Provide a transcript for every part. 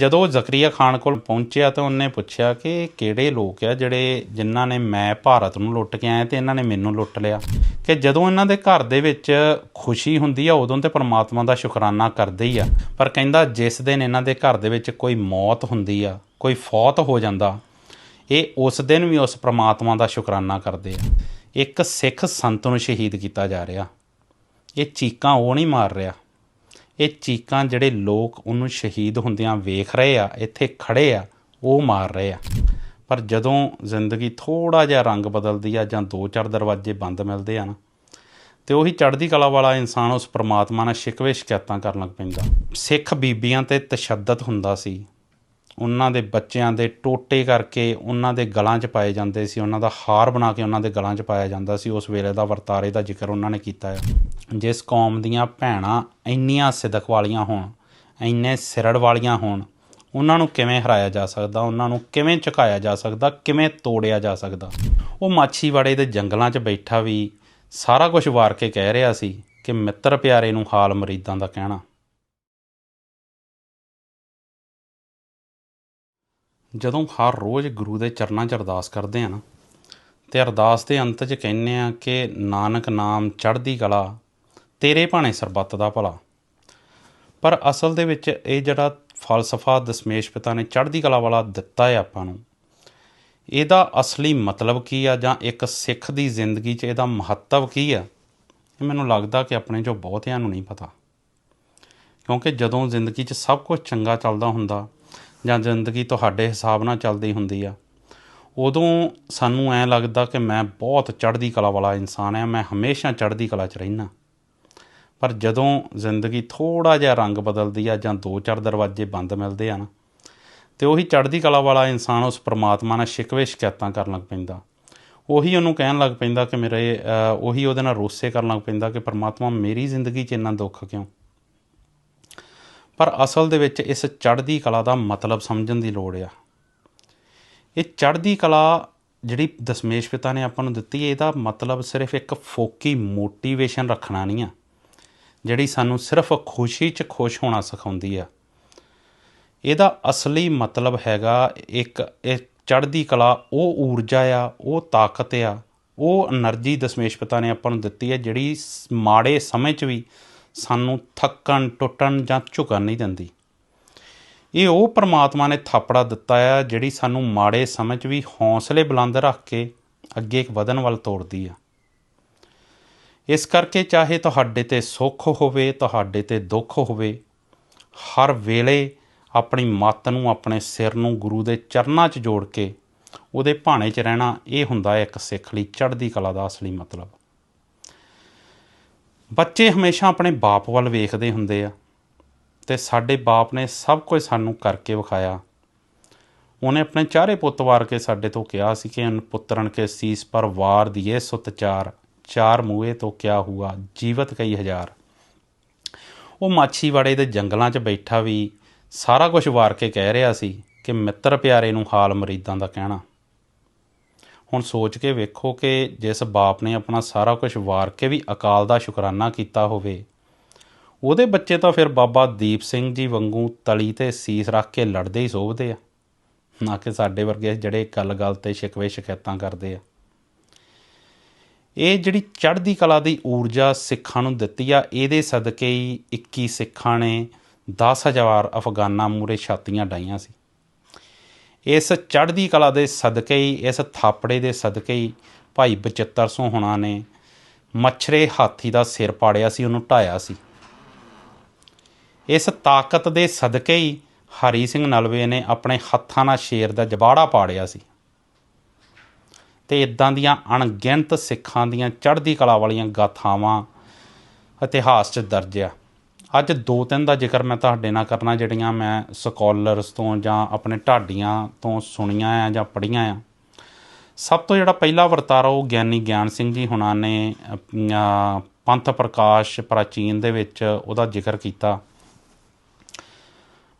ਜਦੋਂ ਜ਼ਕਰੀਆ ਖਾਨ ਕੋਲ ਪਹੁੰਚਿਆ ਤਾਂ ਉਹਨੇ ਪੁੱਛਿਆ ਕਿ ਕਿਹੜੇ ਲੋਕ ਆ ਜਿਹੜੇ ਜਿਨ੍ਹਾਂ ਨੇ ਮੈਂ ਭਾਰਤ ਨੂੰ ਲੁੱਟ ਕੇ ਆਇਆ ਤੇ ਇਹਨਾਂ ਨੇ ਮੈਨੂੰ ਲੁੱਟ ਲਿਆ? ਕਿ ਜਦੋਂ ਇਹਨਾਂ ਦੇ ਘਰ ਦੇ ਵਿੱਚ ਖੁਸ਼ੀ ਹੁੰਦੀ ਆ, ਉਦੋਂ ਤੇ ਪਰਮਾਤਮਾ ਦਾ ਸ਼ੁਕਰਾਨਾ ਕਰਦੇ ਹੀ ਆ। ਪਰ ਕਹਿੰਦਾ ਜਿਸ ਦਿਨ ਇਹਨਾਂ ਦੇ ਘਰ ਦੇ ਵਿੱਚ ਕੋਈ ਮੌਤ ਹੁੰਦੀ ਆ, ਕੋਈ ਫੌਤ ਹੋ ਜਾਂਦਾ, ਇਹ ਉਸ ਦਿਨ ਵੀ ਉਸ ਪਰਮਾਤਮਾ ਦਾ ਸ਼ੁਕਰਾਨਾ ਕਰਦੇ ਆ। ਇੱਕ ਸਿੱਖ ਸੰਤ ਨੂੰ ਸ਼ਹੀਦ ਕੀਤਾ ਜਾ ਰਿਹਾ। ਇਹ ਚੀਕਾਂ ਉਹ ਨਹੀਂ ਮਾਰ ਰਿਹਾ। ਇਹ ਚੀਕਾਂ ਜਿਹੜੇ ਲੋਕ ਉਹਨੂੰ ਸ਼ਹੀਦ ਹੁੰਦਿਆਂ ਵੇਖ ਰਹੇ ਆ, ਇੱਥੇ ਖੜੇ ਆ, ਉਹ ਮਾਰ ਰਹੇ ਆ। ਪਰ ਜਦੋਂ ਜ਼ਿੰਦਗੀ ਥੋੜਾ ਜਿਹਾ ਰੰਗ ਬਦਲਦੀ ਆ ਜਾਂ ਦੋ ਚਾਰ ਦਰਵਾਜ਼ੇ ਬੰਦ ਮਿਲਦੇ ਆ ਨਾ, ਤੇ ਉਹੀ ਚੜ੍ਹਦੀ ਕਲਾ ਵਾਲਾ ਇਨਸਾਨ ਉਸ ਪ੍ਰਮਾਤਮਾ ਨਾਲ ਸ਼ਿਕਵੇ ਸ਼ਿਕਾਇਤਾਂ ਕਰਨ ਲੱਗ ਪੈਂਦਾ। ਸਿੱਖ ਬੀਬੀਆਂ ਤੇ ਤਸ਼ੱਦਦ ਹੁੰਦਾ ਸੀ। ਉਹਨਾਂ ਦੇ ਬੱਚਿਆਂ ਦੇ ਟੋਟੇ ਕਰਕੇ ਉਹਨਾਂ ਦੇ ਗਲਾਂ 'ਚ ਪਾਏ ਜਾਂਦੇ ਸੀ, ਉਹਨਾਂ ਦਾ ਹਾਰ ਬਣਾ ਕੇ ਉਹਨਾਂ ਦੇ ਗਲਾਂ 'ਚ ਪਾਇਆ ਜਾਂਦਾ ਸੀ, ਉਸ ਵੇਲੇ ਦਾ ਵਰਤਾਰੇ ਦਾ ਜ਼ਿਕਰ ਉਹਨਾਂ ਨੇ ਕੀਤਾ ਹੈ। ਜਿਸ ਕੌਮ ਦੀਆਂ ਭੈਣਾਂ ਇੰਨੀਆਂ ਸਿਦਕ ਵਾਲੀਆਂ ਹੋਣ, ਇੰਨੇ ਸਿਰੜ ਵਾਲੀਆਂ ਹੋਣ, ਉਹਨਾਂ ਨੂੰ ਕਿਵੇਂ ਹਰਾਇਆ ਜਾ ਸਕਦਾ, ਉਹਨਾਂ ਨੂੰ ਕਿਵੇਂ ਝੁਕਾਇਆ ਜਾ ਸਕਦਾ, ਕਿਵੇਂ ਤੋੜਿਆ ਜਾ ਸਕਦਾ? ਉਹ ਮਾਛੀਵਾੜੇ ਦੇ ਜੰਗਲਾਂ 'ਚ ਬੈਠਾ ਵੀ ਸਾਰਾ ਕੁਝ ਵਾਰ ਕੇ ਕਹਿ ਰਿਹਾ ਸੀ ਕਿ ਮਿੱਤਰ ਪਿਆਰੇ ਨੂੰ ਹਾਲ ਮਰੀਦਾਂ ਦਾ ਕਹਿਣਾ। ਜਦੋਂ ਹਰ ਰੋਜ਼ ਗੁਰੂ ਦੇ ਚਰਨਾਂ 'ਚ ਅਰਦਾਸ ਕਰਦੇ ਆ ਨਾ, ਤੇ ਅਰਦਾਸ ਦੇ ਅੰਤ 'ਚ ਕਹਿੰਦੇ ਆ ਕਿ, ਨਾਨਕ ਨਾਮ ਚੜ੍ਹਦੀ ਕਲਾ, ਤੇਰੇ ਭਾਣੇ ਸਰਬੱਤ ਦਾ ਭਲਾ। ਪਰ ਅਸਲ ਦੇ ਵਿੱਚ ਇਹ ਜਿਹੜਾ ਫਲਸਫਾ ਦਸ਼ਮੇਸ਼ ਪਿਤਾ ਨੇ ਚੜ੍ਹਦੀ ਕਲਾ ਵਾਲਾ ਦਿੱਤਾ ਹੈ ਆਪਾਂ ਨੂੰ, ਇਹਦਾ ਅਸਲੀ ਮਤਲਬ ਕੀ ਆ ਜਾਂ ਇੱਕ ਸਿੱਖ ਦੀ ਜ਼ਿੰਦਗੀ 'ਚ ਇਹਦਾ ਮਹੱਤਵ ਕੀ ਆ, ਇਹ ਮੈਨੂੰ ਲੱਗਦਾ ਕਿ ਆਪਣੇ 'ਚੋਂ ਬਹੁਤਿਆਂ ਨੂੰ ਨਹੀਂ ਪਤਾ। ਕਿਉਂਕਿ ਜਦੋਂ ਜ਼ਿੰਦਗੀ 'ਚ ਸਭ ਕੁਝ ਚੰਗਾ ਚੱਲਦਾ ਹੁੰਦਾ ਜਾਂ ਜ਼ਿੰਦਗੀ ਤੁਹਾਡੇ ਹਿਸਾਬ ਨਾਲ ਚੱਲਦੀ ਹੁੰਦੀ ਆ। ਉਦੋਂ ਸਾਨੂੰ ਐ ਲੱਗਦਾ ਕਿ ਮੈਂ ਬਹੁਤ ਚੜ੍ਹਦੀ ਕਲਾ ਵਾਲਾ ਇਨਸਾਨ ਆ, ਮੈਂ ਹਮੇਸ਼ਾ ਚੜ੍ਹਦੀ ਕਲਾ 'ਚ ਰਹਿਣਾ ਪਰ ਜਦੋਂ ਜ਼ਿੰਦਗੀ ਥੋੜਾ ਜਿਹਾ ਰੰਗ ਬਦਲਦੀ ਆ ਜਾਂ ਦੋ ਚਾਰ ਦਰਵਾਜ਼ੇ ਬੰਦ ਮਿਲਦੇ ਆ ਨਾ, ਤੇ ਉਹੀ ਚੜ੍ਹਦੀ ਕਲਾ ਵਾਲਾ ਇਨਸਾਨ ਉਸ ਪ੍ਰਮਾਤਮਾ ਨਾਲ ਸ਼ਿਕਵੇ ਸ਼ਿਕਾਇਤਾਂ ਕਰਨ ਲੱਗ ਪੈਂਦਾ। ਉਹੀ ਉਹਨੂੰ ਕਹਿਣ ਲੱਗ ਪੈਂਦਾ ਕਿ ਮੇਰੇ ਉਹੀ ਉਹਦੇ ਨਾਲ ਰੋਸੇ ਕਰਨ ਲੱਗ ਪੈਂਦਾ ਕਿ ਪ੍ਰਮਾਤਮਾ ਮੇਰੀ ਜ਼ਿੰਦਗੀ 'ਚ ਇੰਨਾ ਦੁੱਖ ਕਿਉਂ? ਪਰ ਅਸਲ ਦੇ ਵਿੱਚ ਇਸ ਚੜ੍ਹਦੀ ਕਲਾ ਦਾ ਮਤਲਬ ਸਮਝਣ ਦੀ ਲੋੜ ਆ। ਇਹ ਚੜ੍ਹਦੀ ਕਲਾ ਜਿਹੜੀ ਦਸ਼ਮੇਸ਼ ਪਿਤਾ ਨੇ ਆਪਾਂ ਨੂੰ ਦਿੱਤੀ ਹੈ ਇਹਦਾ ਮਤਲਬ ਸਿਰਫ ਇੱਕ ਫੋਕੀ ਮੋਟੀਵੇਸ਼ਨ ਰੱਖਣਾ ਨਹੀਂ ਆ, ਜਿਹੜੀ ਸਾਨੂੰ ਸਿਰਫ ਖੁਸ਼ੀ 'ਚ ਖੁਸ਼ ਹੋਣਾ ਸਿਖਾਉਂਦੀ ਆ। ਇਹਦਾ ਅਸਲੀ ਮਤਲਬ ਹੈਗਾ ਇੱਕ, ਇਹ ਚੜ੍ਹਦੀ ਕਲਾ, ਉਹ ਊਰਜਾ ਆ, ਉਹ ਤਾਕਤ ਆ, ਉਹ એનર્ਜੀ ਦਸ਼ਮੇਸ਼ ਪਿਤਾ ਨੇ ਆਪਾਂ ਨੂੰ ਦਿੱਤੀ ਹੈ ਜਿਹੜੀ ਮਾੜੇ ਸਮੇਂ 'ਚ ਵੀ ਸਾਨੂੰ ਥੱਕਣ, ਟੁੱਟਣ ਜਾਂ ਝੁਕਣ ਨਹੀਂ ਦਿੰਦੀ। ਇਹ ਉਹ ਪ੍ਰਮਾਤਮਾ ਨੇ ਥਾਪੜਾ ਦਿੱਤਾ ਹੈ ਜਿਹੜੀ ਸਾਨੂੰ ਮਾੜੇ ਸਮੇਂ 'ਚ ਵੀ ਹੌਸਲੇ ਬੁਲੰਦ ਰੱਖ ਕੇ ਅੱਗੇ ਵਧਣ ਵੱਲ ਤੋੜਦੀ ਆ। ਇਸ ਕਰਕੇ ਚਾਹੇ ਤੁਹਾਡੇ ਤੇ ਸੁੱਖ ਹੋਵੇ, ਤੁਹਾਡੇ ਤੇ ਦੁੱਖ ਹੋਵੇ, ਹਰ ਵੇਲੇ ਆਪਣੀ ਮੱਤ ਨੂੰ ਆਪਣੇ ਸਿਰ ਨੂੰ ਗੁਰੂ ਦੇ ਚਰਨਾਂ 'ਚ ਜੋੜ ਕੇ ਉਹਦੇ ਭਾਣੇ 'ਚ ਰਹਿਣਾ, ਇਹ ਹੁੰਦਾ ਇੱਕ ਸਿੱਖ ਲਈ ਚੜ੍ਹਦੀ ਕਲਾ ਦਾ ਅਸਲੀ ਮਤਲਬ। ਬੱਚੇ ਹਮੇਸ਼ਾ ਆਪਣੇ ਬਾਪ ਵੱਲ ਵੇਖਦੇ ਹੁੰਦੇ ਆ ਤੇ ਸਾਡੇ ਬਾਪ ਨੇ ਸਭ ਕੁਝ ਸਾਨੂੰ ਕਰਕੇ ਵਿਖਾਇਆ। ਉਹਨੇ ਆਪਣੇ ਚਾਰੇ ਪੁੱਤ ਵਾਰ ਕੇ ਸਾਡੇ ਤੋਂ ਕਿਹਾ ਸੀ ਕਿ ਅਨ ਪੁੱਤਰਨ ਕੇ ਸੀਸ ਪਰ ਵਾਰ ਦੀਏ ਸੁਤ ਚਾਰ ਚਾਰ ਮੂਏ ਤੋਂ ਕਿਆ ਹੁਆ, ਜੀਵਤ ਕਈ ਹਜ਼ਾਰ। ਉਹ ਮਾਛੀਵਾੜੇ ਦੇ ਜੰਗਲਾਂ 'ਚ ਬੈਠਾ ਵੀ ਸਾਰਾ ਕੁਝ ਵਾਰ ਕੇ ਕਹਿ ਰਿਹਾ ਸੀ ਕਿ ਮਿੱਤਰ ਪਿਆਰੇ ਨੂੰ ਹਾਲ ਮਰੀਦਾਂ ਦਾ ਕਹਿਣਾ। ਹੁਣ ਸੋਚ ਕੇ ਵੇਖੋ ਕਿ ਜਿਸ ਬਾਪ ਨੇ ਆਪਣਾ ਸਾਰਾ ਕੁਝ ਵਾਰ ਕੇ ਵੀ ਅਕਾਲ ਦਾ ਸ਼ੁਕਰਾਨਾ ਕੀਤਾ ਹੋਵੇ। ਉਹਦੇ ਬੱਚੇ ਤਾਂ ਫਿਰ ਬਾਬਾ ਦੀਪ ਸਿੰਘ ਜੀ ਵਾਂਗੂ ਤਲੀ ਤੇ ਸੀਸ ਰੱਖ ਕੇ ਲੜਦੇ ਹੀ ਸੋਭਦੇ ਆ। ਨਾ ਕਿ ਸਾਡੇ ਵਰਗੇ ਜਿਹੜੇ ਗੱਲ-ਗੱਲ ਤੇ ਸ਼ਿਕਵੇ ਸ਼ਿਕਾਇਤਾਂ ਕਰਦੇ ਆ। ਇਹ ਜਿਹੜੀ ਚੜ੍ਹਦੀ ਕਲਾ ਦੀ ਊਰਜਾ ਸਿੱਖਾਂ ਨੂੰ ਦਿੱਤੀ ਆ, ਇਹਦੇ ਸਦਕੇ ਹੀ 21 ਸਿੱਖਾਂ ਨੇ 10000 ਅਫਗਾਨਾਂ ਮੂਰੇ ਛਾਤੀਆਂ ਡਾਈਆਂ ਸੀ। ਇਸ ਚੜ੍ਹਦੀ ਕਲਾ ਦੇ ਸਦਕੇ ਹੀ, ਇਸ ਥਾਪੜੇ ਦੇ ਸਦਕੇ ਹੀ ਭਾਈ ਬਚਿੱਤਰ ਸਿੰਘ ਹੋਣਾ ਨੇ ਮੱਛਰੇ ਹਾਥੀ ਦਾ ਸਿਰ ਪਾੜਿਆ ਸੀ, ਉਹਨੂੰ ਢਾਇਆ ਸੀ। ਇਸ ਤਾਕਤ ਦੇ ਸਦਕੇ ਹੀ ਹਰੀ ਸਿੰਘ ਨਲਵੇ ਨੇ ਆਪਣੇ ਹੱਥਾਂ ਨਾਲ ਸ਼ੇਰ ਦਾ ਜਬਾੜਾ ਪਾੜਿਆ ਸੀ। ਤੇ ਇਦਾਂ ਦੀਆਂ ਅਣਗਿਣਤ ਸਿੱਖਾਂ ਦੀਆਂ ਚੜ੍ਹਦੀ ਕਲਾ ਵਾਲੀਆਂ ਗਾਥਾਵਾਂ ਇਤਿਹਾਸ 'ਚ ਦਰਜ ਆ। ਅੱਜ ਦੋ ਤਿੰਨ ਦਾ ਜ਼ਿਕਰ ਮੈਂ ਤੁਹਾਡੇ ਨਾਲ ਕਰਨਾ, ਜਿਹੜੀਆਂ ਮੈਂ ਸਕਾਲਰਸ ਤੋਂ ਜਾਂ ਆਪਣੇ ਢਾਡੀਆਂ ਤੋਂ ਸੁਣੀਆਂ ਆ ਜਾਂ ਪੜ੍ਹੀਆਂ ਆ। ਸਭ ਤੋਂ ਜਿਹੜਾ ਪਹਿਲਾ ਵਰਤਾਰਾ ਉਹ ਗਿਆਨੀ ਗਿਆਨ ਸਿੰਘ ਜੀ ਹੁਣਾਂ ਨੇ ਪੰਥ ਪ੍ਰਕਾਸ਼ ਪ੍ਰਾਚੀਨ ਦੇ ਵਿੱਚ ਉਹਦਾ ਜ਼ਿਕਰ ਕੀਤਾ।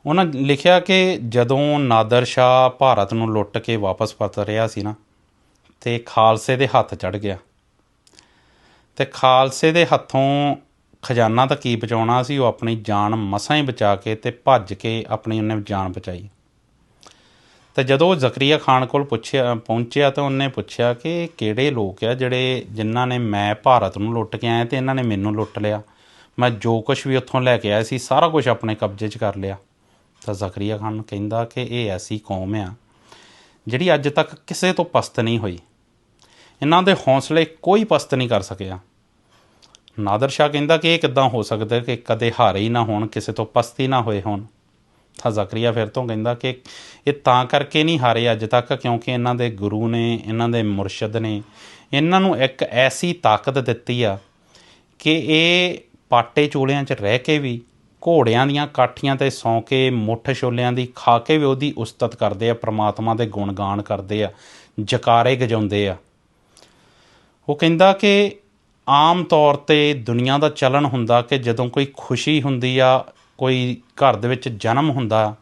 ਉਹਨਾਂ ਲਿਖਿਆ ਕਿ ਜਦੋਂ ਨਾਦਰ ਸ਼ਾਹ ਭਾਰਤ ਨੂੰ ਲੁੱਟ ਕੇ ਵਾਪਸ ਪਰਤ ਰਿਹਾ ਸੀ ਨਾ, ਤੇ ਖਾਲਸੇ ਦੇ ਹੱਥ ਚੜ ਗਿਆ। ਤੇ ਖਾਲਸੇ ਦੇ ਹੱਥੋਂ ਖਜ਼ਾਨਾ ਤਾਂ ਕੀ ਬਚਾਉਣਾ ਸੀ? ਉਹ ਆਪਣੀ ਜਾਨ ਮਸਾਂ ਹੀ ਬਚਾ ਕੇ ਤੇ ਭੱਜ ਕੇ ਆਪਣੀ ਉਹਨੇ ਜਾਨ ਬਚਾਈ। ਤੇ ਜਦੋਂ ਉਹ ਜ਼ਕਰੀਆ ਖਾਨ ਕੋਲ ਪੁੱਛਿਆ, ਪਹੁੰਚਿਆ ਤਾਂ ਉਹਨੇ ਪੁੱਛਿਆ ਕਿ ਕਿਹੜੇ ਲੋਕ ਆ ਜਿਹੜੇ ਜਿਨ੍ਹਾਂ ਨੇ ਮੈਂ ਭਾਰਤ ਨੂੰ ਲੁੱਟ ਕੇ ਆਇਆ ਤੇ ਇਹਨਾਂ ਨੇ ਮੈਨੂੰ ਲੁੱਟ ਲਿਆ। ਮੈਂ ਜੋ ਕੁਝ ਵੀ ਉੱਥੋਂ ਲੈ ਕੇ ਆਇਆ ਸੀ, ਸਾਰਾ ਕੁਝ ਆਪਣੇ ਕਬਜ਼ੇ 'ਚ ਕਰ ਲਿਆ। ਤਾਂ ਜ਼ਕਰੀਆ ਖਾਨ ਕਹਿੰਦਾ ਕਿ ਇਹ ਐਸੀ ਕੌਮ ਆ ਜਿਹੜੀ ਅੱਜ ਤੱਕ ਕਿਸੇ ਤੋਂ ਪਸਤ ਨਹੀਂ ਹੋਈ। ਇਹਨਾਂ ਦੇ ਹੌਸਲੇ ਕੋਈ ਪਸਤ ਨਹੀਂ ਕਰ ਸਕਿਆ। ਨਾਦਰ ਸ਼ਾਹ ਕਹਿੰਦਾ ਕਿ ਇਹ ਕਿੱਦਾਂ ਹੋ ਸਕਦਾ ਕਿ ਕਦੇ ਹਾਰੇ ਹੀ ਨਾ ਹੋਣ, ਕਿਸੇ ਤੋਂ ਪਸਤੀ ਨਾ ਹੋਏ ਹੋਣ। ਤਾਂ ਜ਼ਕਰੀਆ ਫਿਰ ਤੋਂ ਕਹਿੰਦਾ ਕਿ ਇਹ ਤਾਂ ਕਰਕੇ ਨਹੀਂ ਹਾਰੇ ਅੱਜ ਤੱਕ ਕਿਉਂਕਿ ਇਹਨਾਂ ਦੇ ਗੁਰੂ ਨੇ, ਇਹਨਾਂ ਦੇ ਮੁਰਸ਼ਿਦ ਨੇ, ਇਹਨਾਂ ਨੂੰ ਇੱਕ ਐਸੀ ਤਾਕਤ ਦਿੱਤੀ ਆ ਕਿ ਇਹ ਪਾਟੇ ਚੋਲਿਆਂ 'ਚ ਰਹਿ ਕੇ ਵੀ ਘੋੜਿਆਂ ਦੀਆਂ ਕਾਠੀਆਂ ਤੇ ਸੌਂ ਕੇ ਮੁੱਠ ਛੋਲਿਆਂ ਦੀ ਖਾ ਕੇ ਵੀ ਉਹਦੀ ਉਸਤਤ ਕਰਦੇ ਆ, ਪ੍ਰਮਾਤਮਾ ਦੇ ਗੁਣਗਾਨ ਕਰਦੇ ਆ, ਜਕਾਰੇ ਗਜਾਉਂਦੇ ਆ। ਉਹ ਕਹਿੰਦਾ ਕਿ ਆਮ ਤੌਰ ਤੇ ਦੁਨੀਆ ਦਾ ਚਲਨ ਹੁੰਦਾ ਕਿ ਜਦੋਂ ਕੋਈ ਖੁਸ਼ੀ ਹੁੰਦੀ ਆ, ਕੋਈ ਘਰ ਦੇ ਵਿੱਚ ਜਨਮ ਹੁੰਦਾ,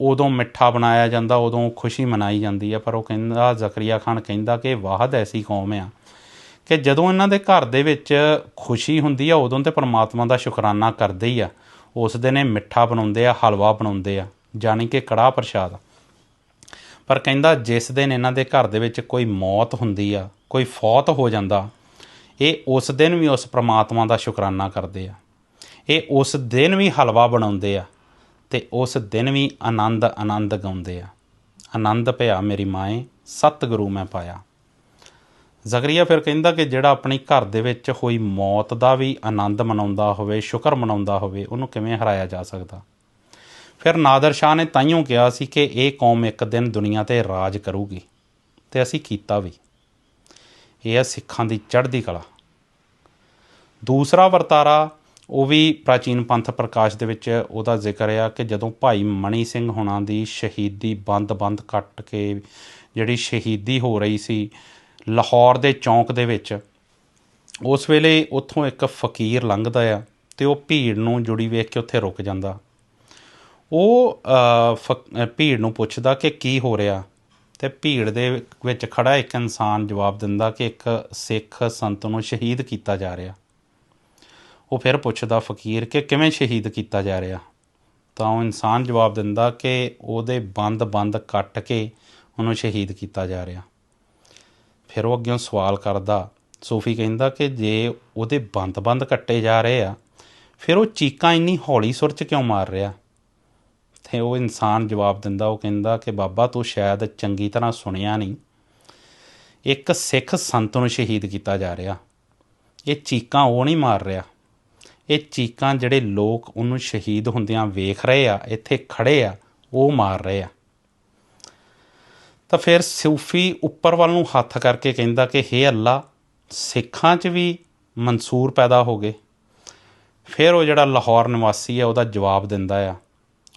ਉਦੋਂ ਮਿੱਠਾ ਬਣਾਇਆ ਜਾਂਦਾ, ਉਦੋਂ ਖੁਸ਼ੀ ਮਨਾਈ ਜਾਂਦੀ ਆ। ਪਰ ਉਹ ਕਹਿੰਦਾ, ਜ਼ਕਰੀਆ ਖਾਨ ਕਹਿੰਦਾ ਕਿ ਵਾਹਦ ਐਸੀ ਕੌਮ ਆ ਕਿ ਜਦੋਂ ਇਹਨਾਂ ਦੇ ਘਰ ਦੇ ਵਿੱਚ ਖੁਸ਼ੀ ਹੁੰਦੀ ਆ, ਉਦੋਂ ਤੇ ਪਰਮਾਤਮਾ ਦਾ ਸ਼ੁਕਰਾਨਾ ਕਰਦੇ ਹੀ ਆ। ਉਸ ਦਿਨ ਇਹ ਮਿੱਠਾ ਬਣਾਉਂਦੇ ਆ, ਹਲਵਾ ਬਣਾਉਂਦੇ ਆ ਜਾਣੀ ਕਿ ਕੜਾਹ ਪ੍ਰਸ਼ਾਦ। ਪਰ ਕਹਿੰਦਾ, ਜਿਸ ਦਿਨ ਇਹਨਾਂ ਦੇ ਘਰ ਦੇ ਵਿੱਚ ਕੋਈ ਮੌਤ ਹੁੰਦੀ ਆ, ਕੋਈ ਫੌਤ ਹੋ ਜਾਂਦਾ ਇਹ ਉਸ ਦਿਨ ਵੀ ਉਸ ਪ੍ਰਮਾਤਮਾ ਦਾ ਸ਼ੁਕਰਾਨਾ ਕਰਦੇ ਆ। ਇਹ ਉਸ ਦਿਨ ਵੀ ਹਲਵਾ ਬਣਾਉਂਦੇ ਆ ਤੇ ਉਸ ਦਿਨ ਵੀ ਆਨੰਦ ਆਨੰਦ ਗਾਉਂਦੇ ਆ। ਆਨੰਦ ਭਿਆ ਮੇਰੀ ਮਾਏ, ਸਤਿਗੁਰੂ ਮੈਂ ਪਾਇਆ। ਜ਼ਕਰੀਆ ਫਿਰ ਕਹਿੰਦਾ ਕਿ ਜਿਹੜਾ ਆਪਣੀ ਘਰ ਦੇ ਵਿੱਚ ਹੋਈ ਮੌਤ ਦਾ ਵੀ ਆਨੰਦ ਮਨਾਉਂਦਾ ਹੋਵੇ, ਸ਼ੁਕਰ ਮਨਾਉਂਦਾ ਹੋਵੇ, ਉਹਨੂੰ ਕਿਵੇਂ ਹਰਾਇਆ ਜਾ ਸਕਦਾ? ਫਿਰ ਨਾਦਰ ਸ਼ਾਹ ਨੇ ਤਾਈਓ ਕਿਹਾ ਸੀ ਕਿ ਇਹ ਕੌਮ ਇੱਕ ਦਿਨ ਦੁਨੀਆ ਤੇ ਰਾਜ ਕਰੂਗੀ ਤੇ ਅਸੀਂ ਕੀਤਾ ਵੀ। ਇਹ ਹੈ ਸਿੱਖਾਂ ਦੀ ਚੜ੍ਹਦੀ ਕਲਾ। ਦੂਸਰਾ ਵਰਤਾਰਾ, ਉਹ ਵੀ ਪ੍ਰਾਚੀਨ ਪੰਥ ਪ੍ਰਕਾਸ਼ ਦੇ ਵਿੱਚ ਉਹਦਾ ਜ਼ਿਕਰ ਆ ਕਿ ਜਦੋਂ ਭਾਈ ਮਣੀ ਸਿੰਘ ਹੁਣਾਂ ਦੀ ਸ਼ਹੀਦੀ ਬੰਦ-ਬੰਦ ਕੱਟ ਕੇ ਜਿਹੜੀ ਸ਼ਹੀਦੀ ਹੋ ਰਹੀ ਸੀ ਲਾਹੌਰ ਦੇ ਚੌਂਕ ਦੇ ਵਿੱਚ, ਉਸ ਵੇਲੇ ਉੱਥੋਂ ਇੱਕ ਫਕੀਰ ਲੰਘਦਾ ਆ ਤੇ ਉਹ ਭੀੜ ਨੂੰ ਜੁੜੀ ਵੇਖ ਕੇ ਉੱਥੇ ਰੁਕ ਜਾਂਦਾ। ਉਹ ਫਕ- ਭੀੜ ਨੂੰ ਪੁੱਛਦਾ ਕਿ ਕੀ ਹੋ ਰਿਹਾ? ਤੇ ਭੀੜ ਦੇ ਵਿੱਚ ਖੜਾ ਇੱਕ ਇਨਸਾਨ ਜਵਾਬ ਦਿੰਦਾ ਕਿ ਇੱਕ ਸਿੱਖ ਸੰਤ ਨੂੰ ਸ਼ਹੀਦ ਕੀਤਾ ਜਾ ਰਿਹਾ। ਉਹ ਫਿਰ ਪੁੱਛਦਾ ਫਕੀਰ ਕਿ ਕਿਵੇਂ ਸ਼ਹੀਦ ਕੀਤਾ ਜਾ ਰਿਹਾ? ਤਾਂ ਉਹ ਇਨਸਾਨ ਜਵਾਬ ਦਿੰਦਾ ਕਿ ਉਹਦੇ ਬੰਦ-ਬੰਦ ਕੱਟ ਕੇ ਉਹਨੂੰ ਸ਼ਹੀਦ ਕੀਤਾ ਜਾ ਰਿਹਾ। ਫਿਰ ਉਹ ਅੱਗੇ ਸਵਾਲ ਕਰਦਾ, ਸੂਫੀ ਕਹਿੰਦਾ ਕਿ ਜੇ ਉਹਦੇ ਬੰਦ-ਬੰਦ ਕੱਟੇ ਜਾ ਰਹੇ ਆ, ਫਿਰ ਉਹ ਚੀਕਾਂ ਇੰਨੀ ਹੌਲੀ ਸੁਰ 'ਚ ਕਿਉਂ ਮਾਰ ਰਿਹਾ? ਤੇ ਉਹ ਇਨਸਾਨ ਜਵਾਬ ਦਿੰਦਾ, ਉਹ ਕਹਿੰਦਾ ਕਿ ਬਾਬਾ ਤੂੰ ਸ਼ਾਇਦ ਚੰਗੀ ਤਰ੍ਹਾਂ ਸੁਣਿਆ ਨਹੀਂ। ਇੱਕ ਸਿੱਖ ਸੰਤ ਨੂੰ ਸ਼ਹੀਦ ਕੀਤਾ ਜਾ ਰਿਹਾ। ਇਹ ਚੀਕਾਂ ਉਹ ਨਹੀਂ ਮਾਰ ਰਿਹਾ। ਇਹ ਚੀਕਾਂ ਜਿਹੜੇ ਲੋਕ ਉਹਨੂੰ ਸ਼ਹੀਦ ਹੁੰਦਿਆਂ ਵੇਖ ਰਹੇ ਆ, ਇੱਥੇ ਖੜੇ ਆ, ਉਹ ਮਾਰ ਰਹੇ ਆ। ਤਾਂ ਫਿਰ ਸੂਫੀ ਉੱਪਰ ਵੱਲ ਨੂੰ ਹੱਥ ਕਰਕੇ ਕਹਿੰਦਾ ਕਿ, ਹੇ ਅੱਲਾ, ਸਿੱਖਾਂ 'ਚ ਵੀ ਮਨਸੂਰ ਪੈਦਾ ਹੋ ਗਏ। ਫਿਰ ਉਹ ਜਿਹੜਾ ਲਾਹੌਰ ਨਿਵਾਸੀ ਹੈ ਉਹਦਾ ਜਵਾਬ ਦਿੰਦਾ ਆ।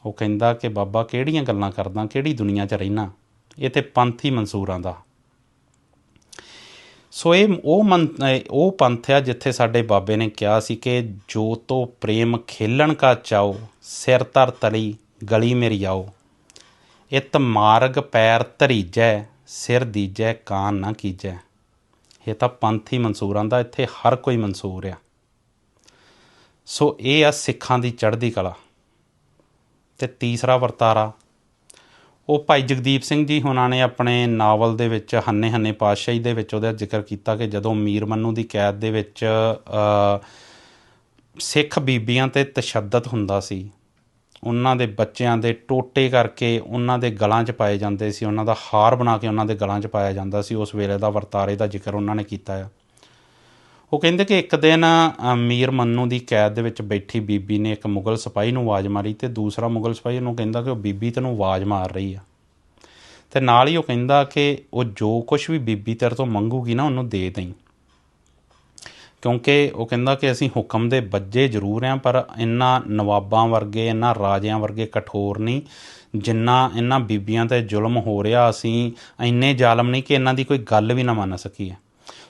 ਉਹ ਕਹਿੰਦਾ ਕਿ ਬਾਬਾ ਕਿਹੜੀਆਂ ਗੱਲਾਂ ਕਰਦਾ, ਕਿਹੜੀ ਦੁਨੀਆ 'ਚ ਰਹਿਣਾ? ਇਹ ਤੇ ਪੰਥ ਹੀ ਮਨਸੂਰਾਂ ਦਾ। ਸੋ ਇਹ ਉਹ ਮਨ, ਉਹ ਪੰਥ ਆ ਜਿੱਥੇ ਸਾਡੇ ਬਾਬੇ ਨੇ ਕਿਹਾ ਸੀ ਕਿ ਜੋ ਤੋ ਪ੍ਰੇਮ ਖੇਲਣ ਕਾ ਚਾਓ ਸਿਰ ਧਰ ਤਲੀ, ਗਲੀ ਮੇਰੀ ਆਓ। ਇਤ ਮਾਰਗ ਪੈਰ ਧਰੀਜੈ, ਸਿਰ ਦੀਜੈ, ਕਾਨ ਨਾ ਕੀਜੈ। ਇਹ ਤਾਂ ਪੰਥ ਹੀ ਮਨਸੂਰਾਂ ਦਾ, ਇੱਥੇ ਹਰ ਕੋਈ ਮਨਸੂਰ ਆ। ਸੋ ਇਹ ਆ ਸਿੱਖਾਂ ਦੀ ਚੜ੍ਹਦੀ ਕਲਾ। ਤੇ ਤੀਸਰਾ ਵਰਤਾਰਾ। ਉਹ ਭਾਈ ਜਗਦੀਪ ਸਿੰਘ ਜੀ ਹੁਣਾਂ ਨੇ ਆਪਣੇ ਨਾਵਲ ਦੇ ਵਿੱਚ, ਹੰਨੇ ਹੰਨੇ ਪਾਤਸ਼ਾਹੀ ਦੇ ਵਿੱਚ ਉਹਦਾ ਜ਼ਿਕਰ ਕੀਤਾ ਕਿ ਜਦੋਂ ਮੀਰ ਮੰਨੂ ਦੀ ਕੈਦ ਦੇ ਵਿੱਚ ਸਿੱਖ ਬੀਬੀਆਂ ਤੇ ਤਸ਼ੱਦਦ ਹੁੰਦਾ ਸੀ, ਉਹਨਾਂ ਦੇ ਬੱਚਿਆਂ ਦੇ ਟੋਟੇ ਕਰਕੇ ਉਹਨਾਂ ਦੇ ਗਲਾਂ 'ਚ ਪਾਏ ਜਾਂਦੇ ਸੀ, ਉਹਨਾਂ ਦਾ ਹਾਰ ਬਣਾ ਕੇ ਉਹਨਾਂ ਦੇ ਗਲਾਂ 'ਚ ਪਾਇਆ ਜਾਂਦਾ ਸੀ, ਉਸ ਵੇਲੇ ਦਾ ਵਰਤਾਰੇ ਦਾ ਜ਼ਿਕਰ ਉਹਨਾਂ ਨੇ ਕੀਤਾ ਆ। ਉਹ ਕਹਿੰਦੇ ਕਿ ਇੱਕ ਦਿਨ ਮੀਰ ਮੰਨੂ ਦੀ ਕੈਦ ਦੇ ਵਿੱਚ ਬੈਠੀ ਬੀਬੀ ਨੇ ਇੱਕ ਮੁਗਲ ਸਿਪਾਹੀ ਨੂੰ ਆਵਾਜ਼ ਮਾਰੀ ਤੇ ਦੂਸਰਾ ਮੁਗਲ ਸਿਪਾਹੀ ਉਹਨੂੰ ਕਹਿੰਦਾ ਕਿ ਉਹ ਬੀਬੀ ਤੈਨੂੰ ਆਵਾਜ਼ ਮਾਰ ਰਹੀ ਆ। ਤੇ ਨਾਲ ਹੀ ਉਹ ਕਹਿੰਦਾ ਕਿ ਉਹ ਜੋ ਕੁਝ ਵੀ ਬੀਬੀ ਤੇਰੇ ਤੋਂ ਮੰਗੂਗੀ ਨਾ ਉਹਨੂੰ ਦੇ ਦੇਈਂ। ਕਿਉਂਕਿ ਉਹ ਕਹਿੰਦਾ ਕਿ ਅਸੀਂ ਹੁਕਮ ਦੇ ਬੱਜੇ ਜ਼ਰੂਰ ਆਂ, ਪਰ ਇੰਨਾ ਨਵਾਬਾਂ ਵਰਗੇ, ਇੰਨਾ ਰਾਜਿਆਂ ਵਰਗੇ ਕਠੋਰ ਨਹੀਂ, ਜਿੰਨਾ ਇਹਨਾਂ ਬੀਬੀਆਂ ਤੇ ਜ਼ੁਲਮ ਹੋ ਰਿਹਾ, ਅਸੀਂ ਇੰਨੇ ਜ਼ਾਲਮ ਨਹੀਂ ਕਿ ਇਹਨਾਂ ਦੀ ਕੋਈ ਗੱਲ ਵੀ ਨਾ ਮੰਨ ਸਕੀਏ।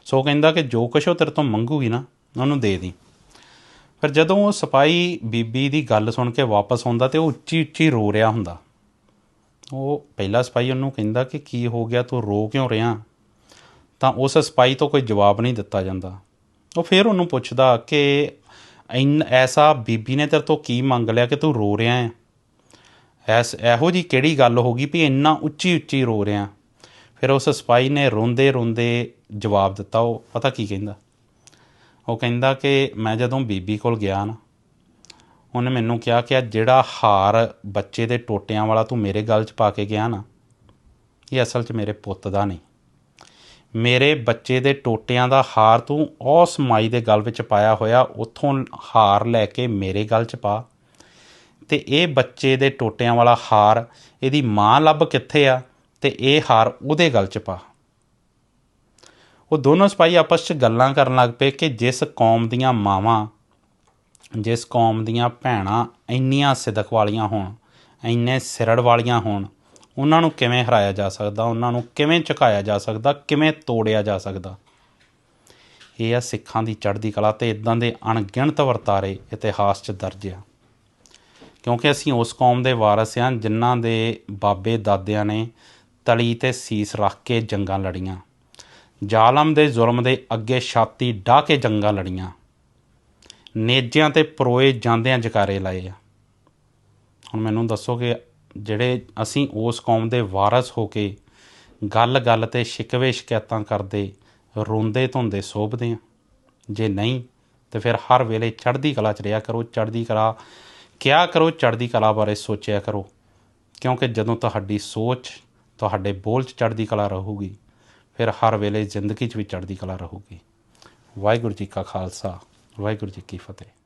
ਸੋ ਕਹਿੰਦਾ ਕਿ ਜੋ ਕੁਛ ਉਹ ਤੇਰੇ ਤੋਂ ਮੰਗੂਗੀ ਨਾ ਉਹਨੂੰ ਦੇ ਦੀ। ਫਿਰ ਜਦੋਂ ਉਹ ਸਿਪਾਹੀ ਬੀਬੀ ਦੀ ਗੱਲ ਸੁਣ ਕੇ ਵਾਪਸ ਆਉਂਦਾ ਤੇ ਉਹ ਉੱਚੀ ਉੱਚੀ ਰੋ ਰਿਹਾ ਹੁੰਦਾ। ਉਹ ਪਹਿਲਾ ਸਿਪਾਹੀ ਉਹਨੂੰ ਕਹਿੰਦਾ ਕਿ ਕੀ ਹੋ ਗਿਆ, ਤੂੰ ਰੋ ਕਿਉਂ ਰਿਹਾ? ਤਾਂ ਉਸ ਸਿਪਾਹੀ ਤੋਂ ਕੋਈ ਜਵਾਬ ਨਹੀਂ ਦਿੱਤਾ ਜਾਂਦਾ। ਉਹ ਫਿਰ ਉਹਨੂੰ ਪੁੱਛਦਾ ਕਿ ਇੰਨ ਐਸਾ ਬੀਬੀ ਨੇ ਤੇਰੇ ਤੋਂ ਕੀ ਮੰਗ ਲਿਆ ਕਿ ਤੂੰ ਰੋ ਰਿਹਾ ਹੈ? ਐਸ ਇਹੋ ਜੀ ਕਿਹੜੀ ਗੱਲ ਹੋ ਗਈ ਵੀ ਇੰਨਾ ਉੱਚੀ ਉੱਚੀ ਰੋ ਰਿਹਾ? ਫਿਰ ਉਸ ਸਿਪਾਹੀ ਨੇ ਰੋਂਦੇ ਰੋਂਦੇ ਜਵਾਬ ਦਿੱਤਾ, ਉਹ ਪਤਾ ਕੀ ਕਹਿੰਦਾ? ਉਹ ਕਹਿੰਦਾ ਕਿ ਮੈਂ ਜਦੋਂ ਬੀਬੀ ਕੋਲ ਗਿਆ ਨਾ, ਉਹਨੇ ਮੈਨੂੰ ਕਿਹਾ ਕਿ ਆ ਜਿਹੜਾ ਹਾਰ ਬੱਚੇ ਦੇ ਟੋਟਿਆਂ ਵਾਲਾ ਤੂੰ ਮੇਰੇ ਗਲ 'ਚ ਪਾ ਕੇ ਗਿਆ ਨਾ, ਇਹ ਅਸਲ 'ਚ ਮੇਰੇ ਪੁੱਤ ਦਾ ਨਹੀਂ। ਮੇਰੇ ਬੱਚੇ ਦੇ ਟੋਟਿਆਂ ਦਾ ਹਾਰ ਤੂੰ ਉਸ ਮਾਈ ਦੇ ਗਲ ਵਿੱਚ ਪਾਇਆ ਹੋਇਆ, ਉੱਥੋਂ ਹਾਰ ਲੈ ਕੇ ਮੇਰੇ ਗਲ 'ਚ ਪਾ। ਤੇ ਇਹ ਬੱਚੇ ਦੇ ਟੋਟਿਆਂ ਵਾਲਾ ਹਾਰ, ਇਹਦੀ ਮਾਂ ਲੱਭ ਕਿੱਥੇ ਆ? ਤੇ ਇਹ ਹਾਰ ਉਹਦੇ ਗਲ 'ਚ ਪਾ। ਉਹ ਦੋਨੋਂ ਸਿਪਾਹੀ ਆਪਸ 'ਚ ਗੱਲਾਂ ਕਰਨ ਲੱਗ ਪਏ ਕਿ ਜਿਸ ਕੌਮ ਦੀਆਂ ਮਾਵਾਂ, ਜਿਸ ਕੌਮ ਦੀਆਂ ਭੈਣਾਂ ਇੰਨੀਆਂ ਸਿਦਕ ਵਾਲੀਆਂ ਹੋਣ, ਇੰਨੇ ਸਿਰੜ ਵਾਲੀਆਂ ਹੋਣ, ਉਹਨਾਂ ਨੂੰ ਕਿਵੇਂ ਹਰਾਇਆ ਜਾ ਸਕਦਾ, ਉਹਨਾਂ ਨੂੰ ਕਿਵੇਂ ਝੁਕਾਇਆ ਜਾ ਸਕਦਾ, ਕਿਵੇਂ ਤੋੜਿਆ ਜਾ ਸਕਦਾ। ਇਹ ਆ ਸਿੱਖਾਂ ਦੀ ਚੜ੍ਹਦੀ ਕਲਾ ਤੇ ਇਦਾਂ ਦੇ ਅਣਗਿਣਤ ਵਰਤਾਰੇ ਇਤਿਹਾਸ 'ਚ ਦਰਜ ਆ। ਕਿਉਂਕਿ ਅਸੀਂ ਉਸ ਕੌਮ ਦੇ ਵਾਰਸ ਹਾਂ ਜਿਨ੍ਹਾਂ ਦੇ ਬਾਬੇ ਦਾਦਿਆਂ ਨੇ ਤਲੀ ਤੇ ਸੀਸ ਰੱਖ ਕੇ ਜੰਗਾਂ ਲੜੀਆਂ। ਜ਼ਾਲਮ ਦੇ ਜ਼ੁਲਮ ਦੇ ਅੱਗੇ ਛਾਤੀ ਢਾਹ ਕੇ ਜੰਗਾਂ ਲੜੀਆਂ। ਨੇਜਿਆਂ ਤੇ ਪਰੋਏ ਜਾਂਦਿਆਂ ਜਕਾਰੇ ਲਾਏ ਆ। ਹੁਣ ਮੈਨੂੰ ਦੱਸੋ ਕਿ ਜਿਹੜੇ ਅਸੀਂ ਉਸ ਕੌਮ ਦੇ ਵਾਰਸ ਹੋ ਕੇ ਗੱਲ ਗੱਲ ਤੇ ਸ਼ਿਕਵੇ ਸ਼ਿਕਾਇਤਾਂ ਕਰਦੇ, ਰੋਂਦੇ ਧੁੰਦੇ ਸੋਭਦੇ ਆ। ਜੇ ਨਹੀਂ, ਤੇ ਫਿਰ ਹਰ ਵੇਲੇ ਚੜ੍ਹਦੀ ਕਲਾ ਚ ਰਿਹਾ ਕਰੋ, ਚੜ੍ਹਦੀ ਕਲਾ, ਕਿਆ ਕਰੋ, ਚੜ੍ਹਦੀ ਕਲਾ ਬਾਰੇ ਸੋਚਿਆ ਕਰੋ। ਕਿਉਂਕਿ ਜਦੋਂ ਤੁਹਾਡੀ ਸੋਚ ਤੁਹਾਡੇ ਬੋਲ ਚ ਚੜ੍ਹਦੀ ਕਲਾ ਰਹੂਗੀ, ਫਿਰ ਹਰ ਵੇਲੇ ਜ਼ਿੰਦਗੀ 'ਚ ਵੀ ਚੜ੍ਹਦੀ ਕਲਾ ਰਹੂਗੀ। ਵਾਹਿਗੁਰੂ ਜੀ ਕਾ ਖਾਲਸਾ, ਵਾਹਿਗੁਰੂ ਜੀ ਕੀ ਫਤਿਹ।